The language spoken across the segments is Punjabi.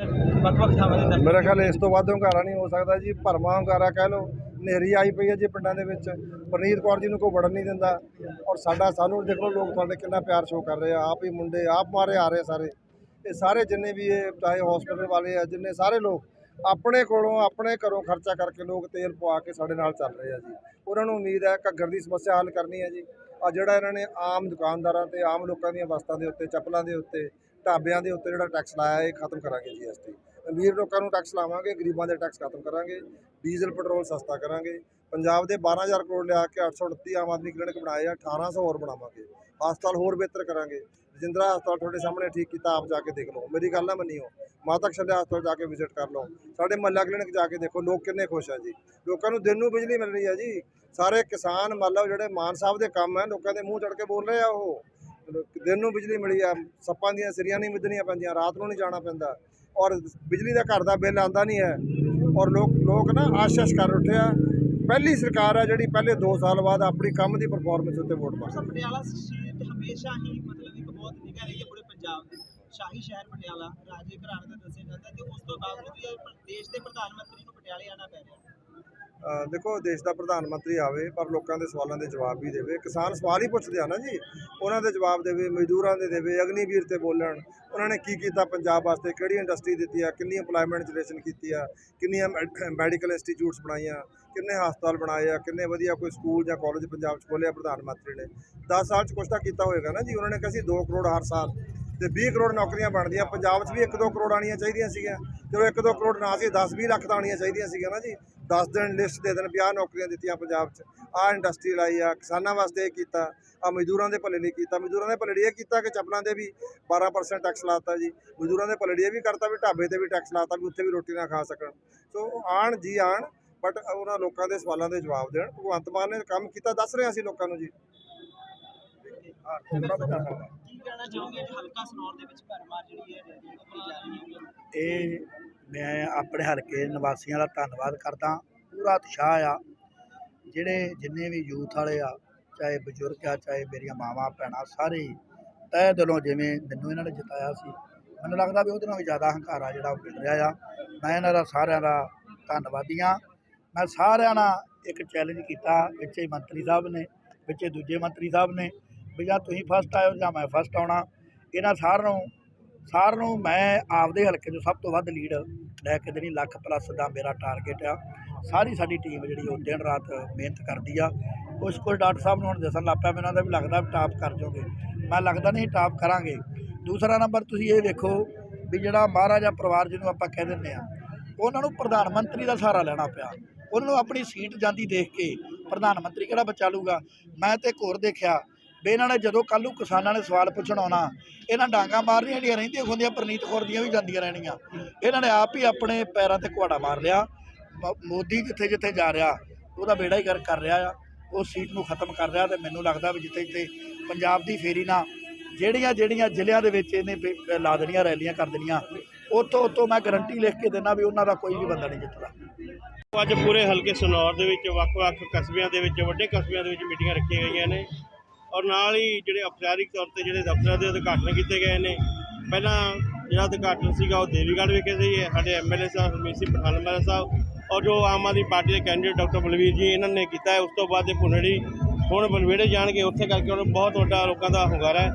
ਮੇਰਾ ਖਿਆਲ ਇਸ ਤੋਂ ਵੱਧ ਹੰਗਾਰਾ ਨਹੀਂ ਹੋ ਸਕਦਾ ਜੀ ਭਰਮਾ ਹੰਗਾਰਾ ਕਹਿ ਲਓ ਨੇਰੀ ਆਈ ਪਈ ਹੈ ਜੀ ਪਿੰਡਾਂ ਦੇ ਵਿੱਚ। ਪਰਨੀਤ ਕੌਰ ਜੀ ਨੂੰ ਕੋਈ ਵੜਨ ਨਹੀਂ ਦਿੰਦਾ। ਔਰ ਸਾਡਾ ਸਾਨੂੰ ਦੇਖ ਲਓ ਲੋਕ ਤੁਹਾਡੇ ਕਿੰਨਾ ਪਿਆਰ ਸ਼ੋਅ ਕਰ ਰਹੇ ਆ। ਆਪ ਹੀ ਮੁੰਡੇ ਆਪ ਮਾਰੇ ਆ ਰਹੇ ਸਾਰੇ। ਇਹ ਸਾਰੇ ਜਿੰਨੇ ਵੀ ਇਹ ਚਾਹੇ ਹਸਪੀਟਲ ਵਾਲੇ ਆ ਜਿੰਨੇ ਸਾਰੇ ਲੋਕ ਆਪਣੇ ਕੋਲੋਂ ਆਪਣੇ ਘਰੋਂ ਖਰਚਾ ਕਰਕੇ ਲੋਕ ਤੇਲ ਪਵਾ ਕੇ ਸਾਡੇ ਨਾਲ ਚੱਲ ਰਹੇ ਆ ਜੀ। ਉਹਨਾਂ ਨੂੰ ਉਮੀਦ ਹੈ ਘੱਗਰ ਦੀ ਸਮੱਸਿਆ ਹੱਲ ਕਰਨੀ ਹੈ ਜੀ। ਆ ਜਿਹੜਾ ਇਹਨਾਂ ਨੇ ਆਮ ਦੁਕਾਨਦਾਰਾਂ ਤੇ ਆਮ ਲੋਕਾਂ ਦੀਆਂ ਵਸਤਾਂ ਦੇ ਉੱਤੇ ਚੱਪਲਾਂ ਦੇ ਉੱਤੇ ਢਾਬਿਆਂ ਦੇ ਉੱਤੇ ਜਿਹੜਾ ਟੈਕਸ ਲਾਇਆ ਇਹ ਖਤਮ ਕਰਾਂਗੇ ਜੀਐਸਟੀ ਅਮੀਰ ਲੋਕਾਂ ਨੂੰ ਟੈਕਸ ਲਾਵਾਂਗੇ, ਗਰੀਬਾਂ ਦੇ ਟੈਕਸ ਖਤਮ ਕਰਾਂਗੇ ਡੀਜ਼ਲ ਪੈਟਰੋਲ ਸਸਤਾ ਕਰਾਂਗੇ। ਪੰਜਾਬ ਦੇ 12000 ਕਰੋੜ ਲਿਆ ਕੇ 829 ਆਮ ਆਦਮੀ ਕਲੀਨਿਕ ਬਣਾਏ ਆ 1800 ਹੋਰ ਬਣਾਵਾਂਗੇ। ਹਸਪਤਾਲ ਹੋਰ ਬਿਹਤਰ ਕਰਾਂਗੇ। ਰਜਿੰਦਰਾ ਹਸਪਤਾਲ ਤੁਹਾਡੇ ਸਾਹਮਣੇ ਠੀਕ ਕੀਤਾ, ਆਪ ਜਾ ਕੇ ਦੇਖ ਲਓ। ਮੇਰੀ ਗੱਲ ਨਾ ਮੰਨਿਓ। ਮਾਤਾ ਕਸ਼ਲਿਆ ਹਸਪਤਾਲ ਜਾ ਕੇ ਵਿਜ਼ਿਟ ਕਰ ਲਓ। ਸਾਡੇ ਮਹੱਲਾ ਕਲੀਨਿਕ ਜਾ ਕੇ ਦੇਖੋ, ਲੋਕ ਕਿੰਨੇ ਖੁਸ਼ ਆ ਜੀ। ਲੋਕਾਂ ਨੂੰ ਦਿਨ ਨੂੰ ਬਿਜਲੀ ਮਿਲ ਰਹੀ ਆ ਜੀ। ਸਾਰੇ ਕਿਸਾਨ, ਮਤਲਬ ਜਿਹੜੇ ਮਾਨ ਸਾਹਿਬ ਦੇ ਕੰਮ ਹੈ ਲੋਕਾਂ ਦੇ ਮੂੰਹ ਚੜ ਕੇ ਬੋਲ ਰਹੇ ਆ ਉਹ। ਦਿਨ ਨੂੰ ਬਿਜਲੀ ਮਿਲੀ ਆ, ਸੱਪਾਂ ਦੀਆਂ ਸਿਰੀਆਂ ਨਹੀਂ ਮਿੱਧਣੀਆਂ ਪੈਂਦੀਆਂ, ਰਾਤ ਨੂੰ ਨਹੀਂ ਜਾਣਾ ਪੈਂਦਾ। ਔਰ ਬਿਜਲੀ ਦਾ ਘਰ ਦਾ ਬਿੱਲ ਆਂਦਾ ਨਹੀਂ ਹੈ। ਔਰ ਲੋਕ ਲੋਕ ਨਾ ਆਸ਼ੀਸ਼ ਕਰ ਉੱਠਿਆ ਪਹਿਲੀ ਸਰਕਾਰ ਆ ਜਿਹੜੀ ਪਹਿਲੇ 2 ਸਾਲ ਬਾਅਦ ਆਪਣੀ ਕੰਮ ਦੀ ਪਰਫਾਰਮੈਂਸ ਉੱਤੇ ਵੋਟ ਪਾ ਸਰ, ਪਟਿਆਲਾ ਸੀਟ ਹਮੇਸ਼ਾ ਹੀ ਮਤਲਬ ਇੱਕ ਬਹੁਤ ਨਿਗਾ ਰਹੀ ਹੈ ਪੂਰੇ ਪੰਜਾਬ ਦੇ। ਸ਼ਾਹੀ ਸ਼ਹਿਰ ਪਟਿਆਲਾ, ਰਾਜੇ ਘਰਾਣੇ ਦਾ ਦੱਸਿਆ ਜਾਂਦਾ ਤੇ ਉਸ ਤੋਂ ਬਾਵਜੂਦ ਵੀ ਦੇਸ਼ ਦੇ ਪ੍ਰਧਾਨ ਮੰਤਰੀ ਨੂੰ ਪਟਿਆਲੇ ਆਣਾ ਪੈ ਰਿਹਾ। ਦੇਖੋ ਦੇਸ਼ ਦਾ ਪ੍ਰਧਾਨ ਮੰਤਰੀ ਆਵੇ, ਪਰ ਲੋਕਾਂ ਦੇ ਸਵਾਲਾਂ ਦੇ ਜਵਾਬ ਵੀ ਦੇਵੇ। ਕਿਸਾਨ ਸਵਾਲ ਹੀ ਪੁੱਛਦੇ ਆ ਨਾ ਜੀ। ਉਹਨਾਂ ਦੇ ਜਵਾਬ ਦੇਵੇ, ਮਜ਼ਦੂਰਾਂ ਦੇ ਦੇਵੇ, ਅਗਨੀਵੀਰ ਤੇ ਬੋਲਣ। ਉਹਨਾਂ ਨੇ ਕੀ ਕੀਤਾ? ਪੰਜਾਬ ਵਾਸਤੇ ਕਿਹੜੀ ਇੰਡਸਟਰੀ ਦਿੱਤੀ ਆ? ਕਿੰਨੀ ਏਮਪਲੋਇਮੈਂਟ ਜਨਰੇਸ਼ਨ ਕੀਤੀ ਆ? ਕਿੰਨੀਆਂ ਮੈਡੀਕਲ ਇੰਸਟੀਚਿਊਟਸ ਬਣਾਈਆਂ? ਕਿੰਨੇ ਹਸਪਤਾਲ ਬਣਾਏ ਆ? ਕਿੰਨੇ ਵਧੀਆ ਕੋਈ ਸਕੂਲ ਜਾਂ ਕਾਲਜ ਪੰਜਾਬ 'ਚ ਖੋਲ੍ਹਿਆ ਪ੍ਰਧਾਨ ਮੰਤਰੀ ਨੇ? 10 ਸਾਲ 'ਚ ਕੁਛ ਤਾਂ ਕੀਤਾ ਹੋਏਗਾ ਨਾ ਜੀ। ਉਹਨਾਂ ਨੇ ਕਿਹਾ ਸੀ 2 ਕਰੋੜ ਹਰ ਸਾਲ ਤੇ 20 ਕਰੋੜ ਨੌਕਰੀਆਂ ਬਣਦੀਆਂ। ਪੰਜਾਬ 'ਚ ਵੀ 1-2 ਕਰੋੜ ਆਣੀਆਂ ਚਾਹੀਦੀਆਂ ਸੀਗੀਆਂ। ਚਲੋ 1-2 ਕਰੋੜ ਨਾ ਸੀ 10-20 ਲੱਖ ਤਾਂ ਆਣੀਆਂ ਚਾਹੀਦੀਆਂ ਸੀਗੀਆਂ ਨਾ ਜੀ। 10 ਦਿਨ ਲਿਸਟ ਦੇ ਦੇਣ 50 ਨੌਕਰੀਆਂ ਦਿੱਤੀਆਂ ਪੰਜਾਬ 'ਚ। ਆਹ ਇੰਡਸਟਰੀ ਲਾਈ ਆ, ਕਿਸਾਨਾਂ ਵਾਸਤੇ ਇਹ ਕੀਤਾ ਆ ਮਜ਼ਦੂਰਾਂ ਦੇ ਭਲੇ ਲਈ ਕੀਤਾ। ਮਜ਼ਦੂਰਾਂ ਦੇ ਭਲੇ ਲਈ ਇਹ ਕੀਤਾ ਕਿ ਚੱਪਲਾਂ ਦੇ ਵੀ 12% ਟੈਕਸ ਲਾਤਾ ਜੀ। ਮਜ਼ਦੂਰਾਂ ਦੇ ਭਲੇ ਲਈ ਇਹ ਵੀ ਕਰਤਾ ਵੀ, ਢਾਬੇ ਤੇ ਵੀ ਟੈਕਸ ਲਾਤਾ ਵੀ, ਉੱਥੇ ਵੀ ਰੋਟੀ ਨਾ ਖਾ ਸਕਣ। ਸੋ ਆਣ ਜੀ ਆਣ ਬਟ ਉਹਨਾਂ ਲੋਕਾਂ ਦੇ ਸਵਾਲਾਂ ਦੇ ਜਵਾਬ ਦੇਣ। ਭਗਵੰਤ ਮਾਨ ਨੇ ਕੰਮ ਕੀਤਾ, ਦੱਸ ਰਿਹਾ ਸੀ ਲੋਕਾਂ ਨੂੰ ਜੀ। ਕਹਿਣਾ ਚਾਹੋਗੇ ਕਿ ਹਲਕਾ ਸਨੌਰ ਦੇ ਵਿੱਚ ਭਰਮਾਰ ਜਿਹੜੀ ਹੈ ਰੈਲੀ ਜਾ ਰਹੀ ਹੈ? ਇਹ ਮੈਂ ਆਪਣੇ ਹਲਕੇ ਨਿਵਾਸੀਆਂ ਦਾ ਧੰਨਵਾਦ ਕਰਦਾ ਪੂਰਾ ਉਤਸ਼ਾਹ ਆ। ਜਿਹੜੇ ਜਿੰਨੇ ਵੀ ਯੂਥ ਵਾਲੇ ਆ, ਚਾਹੇ ਬਜ਼ੁਰਗ ਆ, ਚਾਹੇ ਮੇਰੀਆਂ ਮਾਵਾਂ, ਭੈਣਾਂ, ਸਾਰੇ ਹੀ ਤਹਿ ਦਿਲੋਂ ਜਿਵੇਂ ਮੈਨੂੰ ਇਹਨਾਂ ਨੇ ਜਿਤਾਇਆ ਸੀ, ਮੈਨੂੰ ਲੱਗਦਾ ਵੀ ਉਹਦੇ ਨਾਲੋਂ ਵੀ ਜ਼ਿਆਦਾ ਹੰਕਾਰਾ ਜਿਹੜਾ ਉਹ ਮਿਲ ਰਿਹਾ ਆ। ਮੈਂ ਇਹਨਾਂ ਦਾ ਸਾਰਿਆਂ ਦਾ ਧੰਨਵਾਦੀ ਹਾਂ। ਮੈਂ ਸਾਰਿਆਂ ਨਾਲ ਇੱਕ ਚੈਲੰਜ ਕੀਤਾ, ਵਿੱਚੇ ਮੰਤਰੀ ਸਾਹਿਬ ਨੇ, ਵਿੱਚੇ ਦੂਜੇ ਮੰਤਰੀ ਸਾਹਿਬ ਨੇ। ਵੀ ਜਾਂ ਤੁਸੀਂ ਫਸਟ ਆਇਓ ਜਾਂ ਮੈਂ ਫਸਟ ਆਉਣਾ। ਇਹਨਾਂ ਸਾਰਿਆਂ ਨੂੰ ਸਾਰਿਆਂ ਨੂੰ ਮੈਂ ਆਪਦੇ ਹਲਕੇ 'ਚੋਂ ਸਭ ਤੋਂ ਵੱਧ ਲੀਡ ਲੈ ਕੇ ਦੇਣੀ। ਲੱਖ ਪਲੱਸ ਦਾ ਮੇਰਾ ਟਾਰਗੇਟ ਆ। ਸਾਰੀ ਸਾਡੀ ਟੀਮ ਜਿਹੜੀ ਉਹ ਦਿਨ ਰਾਤ ਮਿਹਨਤ ਕਰਦੀ ਆ। ਕੁਛ ਕੁਛ ਡਾਕਟਰ ਸਾਹਿਬ ਨੂੰ ਹੁਣ ਦੱਸਣ ਲੱਗ ਪਿਆ, ਮੈਨੂੰ ਦਾ ਵੀ ਲੱਗਦਾ ਵੀ ਟਾਪ ਕਰ ਜਾਓਗੇ। ਮੈਂ ਲੱਗਦਾ ਨਹੀਂ ਟਾਪ ਕਰਾਂਗੇ। ਦੂਸਰਾ ਨੰਬਰ ਤੁਸੀਂ ਇਹ ਵੇਖੋ ਵੀ ਜਿਹੜਾ ਮਹਾਰਾਜਾ ਪਰਿਵਾਰ ਜਿਹਨੂੰ ਆਪਾਂ ਕਹਿ ਦਿੰਦੇ ਆ, ਉਹਨਾਂ ਨੂੰ ਪ੍ਰਧਾਨ ਮੰਤਰੀ ਦਾ ਸਹਾਰਾ ਲੈਣਾ ਪਿਆ। ਉਹਨਾਂ ਨੂੰ ਆਪਣੀ ਸੀਟ ਜਾਂਦੀ ਦੇਖ ਕੇ ਪ੍ਰਧਾਨ ਮੰਤਰੀ ਕਿਹੜਾ ਬਚਾ ਲੂਗਾ ਮੈਂ ਤੇ ਇੱਕ ਹੋਰ ਦੇਖਿਆ ਵੀ ਇਹਨਾਂ ਨੇ ਜਦੋਂ ਕੱਲ੍ਹ ਨੂੰ ਕਿਸਾਨਾਂ ਨੇ ਸਵਾਲ ਪੁੱਛਣ ਆਉਣਾ, ਇਹਨਾਂ ਡਾਂਗਾ ਮਾਰਨੀਆਂ ਜਿਹੜੀਆਂ ਰਹਿੰਦੀਆਂ ਹੁੰਦੀਆਂ ਪ੍ਰਨੀਤ ਕੌਰ ਦੀਆਂ ਵੀ ਜਾਂਦੀਆਂ ਰਹਿਣੀਆਂ। ਇਹਨਾਂ ਨੇ ਆਪ ਹੀ ਆਪਣੇ ਪੈਰਾਂ ਤੇ ਕੁਹਾੜਾ ਮਾਰ ਲਿਆ। ਮ- ਮੋਦੀ ਜਿੱਥੇ ਜਿੱਥੇ ਜਾ ਰਿਹਾ, ਉਹਦਾ ਬੇੜਾ ਹੀ ਕਰ ਕਰ ਰਿਹਾ ਆ। ਉਹ ਸੀਟ ਨੂੰ ਖਤਮ ਕਰ ਰਿਹਾ ਤੇ ਮੈਨੂੰ ਲੱਗਦਾ ਵੀ ਜਿੱਥੇ ਜਿੱਥੇ ਪੰਜਾਬ ਦੀ ਫੇਰੀ ਨਾ, ਜਿਹੜੀਆਂ ਜਿਹੜੀਆਂ ਜ਼ਿਲ੍ਹਿਆਂ ਦੇ ਵਿੱਚ ਇਹਨੇ ਪੇ- ਲਾ ਦੇਣੀਆਂ, ਰੈਲੀਆਂ ਕਰ ਦੇਣੀਆਂ, ਉੱਥੋਂ ਉੱਥੋਂ ਮੈਂ ਗਰੰਟੀ ਲਿਖ ਕੇ ਦਿੰਦਾ ਵੀ ਉਹਨਾਂ ਦਾ ਕੋਈ ਵੀ ਬੰਦਾ ਨਹੀਂ ਜਿੱਤਦਾ। ਅੱਜ ਪੂਰੇ ਹਲਕੇ ਸਨੌਰ ਦੇ ਵਿੱਚ ਵੱਖ-ਵੱਖ ਕਸਬਿਆਂ ਦੇ ਵਿੱਚ, ਵੱਡੇ ਕਸਬਿਆਂ ਦੇ ਵਿੱਚ ਮੀਟਿੰਗਾਂ ਰੱਖੀਆਂ ਗਈਆਂ ਨੇ। ਔਰ ਨਾਲ ਹੀ ਜਿਹੜੇ ਅਫਸਰਾਰਿਕ ਤੌਰ ਤੇ ਜਿਹੜੇ ਦਫ਼ਤਰਾਂ ਦੇ ਉਦਘਾਟਨ ਕੀਤੇ ਗਏ ਨੇ ਪਹਿਲਾਂ ਜਿਹੜਾ ਉਦਘਾਟਨ ਸੀਗਾ ਉਹ ਦੇਵੀਗੜ੍ਹ ਵਿਖੇ ਸੀ ਸਾਡੇ ਐਮਐਲਏ ਸਾਹਿਬ ਹਰਮੀਤ ਸਿੰਘ ਪਠਾਨ ਐਮਐਲਏ ਸਾਹਿਬ ਔਰ ਜੋ ਆਮ ਆਦਮੀ ਪਾਰਟੀ ਦੇ ਕੈਂਡੀਡੇਟ ਡਾਕਟਰ ਬਲਵੀਰ ਜੀ ਇਹਨਾਂ ਨੇ ਕੀਤਾ ਹੈ ਉਸ ਤੋਂ ਬਾਅਦ ਇਹ ਭੁਨੜੀ ਹੁਣ ਬਲਵੇੜੇ ਜਾਣਗੇ ਉੱਥੇ ਕਰਕੇ ਉਹਨਾਂ ਬਹੁਤ ਵੱਡਾ ਲੋਕਾਂ ਦਾ ਹੁੰਗਾਰਾ ਹੈ।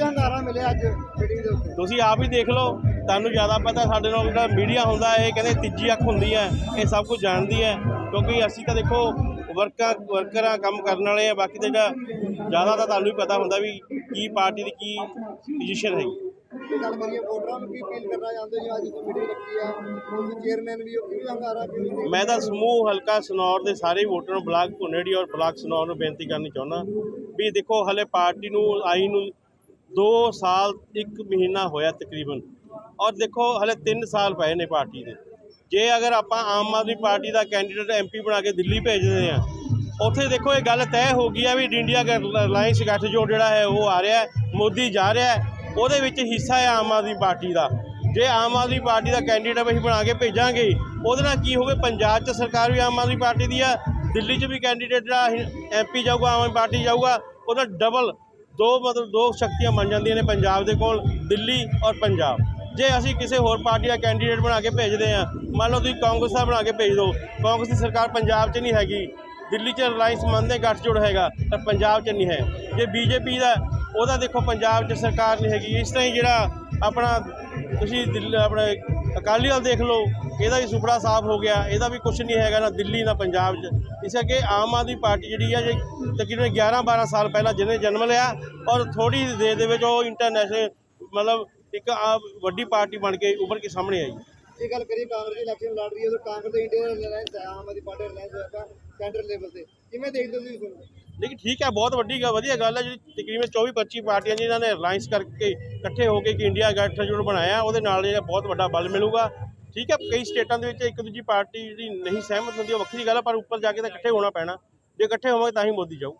ਹੰਗਾਰਾ ਮਿਲਿਆ ਅੱਜ ਮੀਟਿੰਗ ਦੇ ਉੱਤੇ? ਤੁਸੀਂ ਆਪ ਹੀ ਦੇਖ ਲਓ ਤੁਹਾਨੂੰ ਜ਼ਿਆਦਾ ਪਤਾ ਸਾਡੇ ਨਾਲ ਜਿਹੜਾ ਮੀਡੀਆ ਹੁੰਦਾ ਹੈ ਇਹ ਕਹਿੰਦੇ ਤੀਜੀ ਅੱਖ ਹੁੰਦੀ ਹੈ ਇਹ ਸਭ ਕੁਝ ਜਾਣਦੀ ਹੈ ਕਿਉਂਕਿ ਅਸੀਂ ਤਾਂ ਦੇਖੋ ਵਰਕਰ ਵਰਕਰਾਂ ਕੰਮ ਕਰਨ ਵਾਲੇ ਆ ਬਾਕੀ ਤਾਂ ਜਿਹੜਾ ਜ਼ਿਆਦਾ ਤਾਂ ਤੁਹਾਨੂੰ ਹੀ ਪਤਾ ਹੁੰਦਾ ਵੀ ਕੀ ਪਾਰਟੀ ਦੀ ਕੀ ਪੋਜੀਸ਼ਨ ਹੈਗੀ। ਇਹ ਗੱਲ ਕਰੀਏ ਵੋਟਰਾਂ ਨੂੰ ਕੀ ਅਪੀਲ ਕਰਨਾ ਚਾਹੁੰਦੇ ਜੀ? ਅੱਜ ਦੀ ਮੀਟਿੰਗ ਰੱਖੀ ਆ ਉਹਦੇ ਚੇਅਰਮੈਨ ਵੀ ਉਹ ਵੀ ਹੰਗਾਰਾ ਕਿਉਂ ਮੈਂ ਤਾਂ ਸਮੂਹ ਹਲਕਾ ਸਨੌਰ ਦੇ ਸਾਰੇ ਵੋਟਰਾਂ ਨੂੰ ਬਲਾਕ ਭੁਨੇੜੀ ਔਰ ਬਲਾਕ ਸਨੌਰ ਨੂੰ ਬੇਨਤੀ ਕਰਨੀ ਚਾਹੁੰਦਾ ਵੀ ਦੇਖੋ ਹਲੇ ਪਾਰਟੀ ਨੂੰ ਆਈ ਨੂੰ 2 ਸਾਲ 1 ਮਹੀਨਾ ਹੋਇਆ ਤਕਰੀਬਨ। ਔਰ ਦੇਖੋ ਹਲੇ 3 ਸਾਲ ਪਏ ਨੇ ਪਾਰਟੀ ਦੇ। ਜੇ ਅਗਰ ਆਪਾਂ ਆਮ ਆਦਮੀ ਪਾਰਟੀ ਦਾ ਕੈਂਡੀਡੇਟ ਐਮਪੀ ਬਣਾ ਕੇ ਦਿੱਲੀ ਭੇਜਦੇ ਆ, ਉੱਥੇ ਦੇਖੋ ਇਹ ਗੱਲ ਤੈਅ ਹੋ ਗਈ ਆ ਵੀ ਇੰਡੀਆ ਅਲਾਈਅੰਸ ਗੱਠਜੋੜ ਜਿਹੜਾ ਹੈ ਉਹ ਆ ਰਿਹਾ ਮੋਦੀ ਜਾ ਰਿਹਾ ਉਹਦੇ ਵਿੱਚ ਹਿੱਸਾ ਹੈ ਆਮ ਆਦਮੀ ਪਾਰਟੀ ਦਾ। ਜੇ ਆਮ ਆਦਮੀ ਪਾਰਟੀ ਦਾ ਕੈਂਡੀਡੇਟ ਅਸੀਂ ਬਣਾ ਕੇ ਭੇਜਾਂਗੇ, ਉਹਦੇ ਨਾਲ ਕੀ ਹੋਵੇ, ਪੰਜਾਬ 'ਚ ਸਰਕਾਰ ਵੀ ਆਮ ਆਦਮੀ ਪਾਰਟੀ ਦੀ ਆ, ਦਿੱਲੀ 'ਚ ਵੀ ਕੈਂਡੀਡੇਟ ਜਿਹੜਾ ਐਮਪੀ ਜਾਊਗਾ, ਆਮ ਆਦਮੀ ਪਾਰਟੀ ਜਾਊਗਾ, ਉਹਦਾ ਡਬਲ ਦੋ ਮਤਲਬ ਦੋ ਸ਼ਕਤੀਆਂ ਬਣ ਜਾਂਦੀਆਂ ਨੇ ਪੰਜਾਬ ਦੇ ਕੋਲ, ਦਿੱਲੀ ਔਰ ਪੰਜਾਬ। ਜੇ ਅਸੀਂ ਕਿਸੇ ਹੋਰ ਪਾਰਟੀ ਦਾ ਕੈਂਡੀਡੇਟ ਬਣਾ ਕੇ ਭੇਜਦੇ ਆ ਮੰਨ ਲਓ ਤੁਸੀਂ ਕਾਂਗਰਸ ਦਾ ਬਣਾ ਕੇ ਭੇਜ ਦਿਓ, ਕਾਂਗਰਸ ਦੀ ਸਰਕਾਰ ਪੰਜਾਬ 'ਚ ਨਹੀਂ ਹੈਗੀ, ਦਿੱਲੀ 'ਚ ਰਿਲਾਇੰਸ ਮੰਨਦੇ ਗੱਠਜੋੜ ਹੈਗਾ ਪਰ ਪੰਜਾਬ 'ਚ ਨਹੀਂ ਹੈ। ਜੇ ਬੀਜੇਪੀ ਦਾ, ਉਹਦਾ ਦੇਖੋ ਪੰਜਾਬ 'ਚ ਸਰਕਾਰ ਨਹੀਂ ਹੈਗੀ, ਇਸ ਤਰ੍ਹਾਂ ਹੀ ਜਿਹੜਾ ਆਪਣਾ ਤੁਸੀਂ ਦਿੱਲੀ, ਆਪਣੇ ਅਕਾਲੀ ਦਲ ਦੇਖ ਲਓ, ਇਹਦਾ ਵੀ ਸੁਪੜਾ ਸਾਫ਼ ਹੋ ਗਿਆ, ਇਹਦਾ ਵੀ ਕੁਝ ਨਹੀਂ ਹੈਗਾ ਨਾ ਦਿੱਲੀ, ਨਾ ਪੰਜਾਬ 'ਚ। ਇਸ ਕਰਕੇ ਆਮ ਆਦਮੀ ਪਾਰਟੀ ਜਿਹੜੀ ਆ, ਜੇ ਤਕਰੀਬਨ 11 12 ਸਾਲ ਪਹਿਲਾਂ ਜਿਹਨੇ ਜਨਮ ਲਿਆ, ਔਰ ਥੋੜੀ ਦੇਰ ਦੇ ਵਿੱਚ ਉਹ ਇੰਟਰਨੈਸ਼ਨਲ ਮਤਲਬ ਇੱਕ ਆ ਵੱਡੀ ਪਾਰਟੀ ਬਣ ਕੇ ਉੱਭਰ ਕੇ ਸਾਹਮਣੇ ਆਈ। ਇਹ ਗੱਲ ਕਰੀ ਕਾਂਗਰਸ ਦੀ ਇਲੈਕਸ਼ਨ ਲੜ ਰਹੀ ਹੈ ਤਾਂ ਕਾਂਗਰਸ ਦੇ ਇੰਡੀਆ ਰਿਲਾਇੰਸ ਹੈ ਆਮ ਆਦਮੀ ਪਾਰਟੀ ਰਿਲਾਇੰਸ ਹੋਇਆ ਸੈਂਟਰ ਲੈਵਲ ਤੇ। ਕਿਵੇਂ ਦੇਖਦੇ ਹੋ ਤੁਸੀਂ ਲੇਕਿਨ ਠੀਕ ਹੈ ਬਹੁਤ ਵੱਡੀ ਗੱਲ ਵਧੀਆ ਗੱਲ ਹੈ ਜਿਹੜੀ ਤਕਰੀਬਨ 24 25 ਪਾਰਟੀਆਂ ਜਿਨ੍ਹਾਂ ਨੇ ਅਲਾਈਅੰਸ ਕਰਕੇ ਇਕੱਠੇ ਹੋ ਕੇ ਇੱਕ ਇੰਡੀਆ ਗੱਠਜੋੜ ਬਣਾਇਆ ਉਹਦੇ ਨਾਲ ਜਿਹੜਾ ਬਹੁਤ ਵੱਡਾ ਬਲ ਮਿਲੂਗਾ। ਠੀਕ ਹੈ ਕਈ ਸਟੇਟਾਂ ਦੇ ਵਿੱਚ ਇੱਕ ਦੂਜੀ ਪਾਰਟੀ ਜਿਹੜੀ ਨਹੀਂ ਸਹਿਮਤ ਹੁੰਦੀ ਉਹ ਵੱਖਰੀ ਗੱਲ ਹੈ ਪਰ ਉੱਪਰ ਜਾ ਕੇ ਤਾਂ ਇਕੱਠੇ ਹੋਣਾ ਪੈਣਾ। ਜੇ ਇਕੱਠੇ ਹੋਵਾਂਗੇ ਤਾਂ ਹੀ ਮੋਦੀ ਜਾਊ।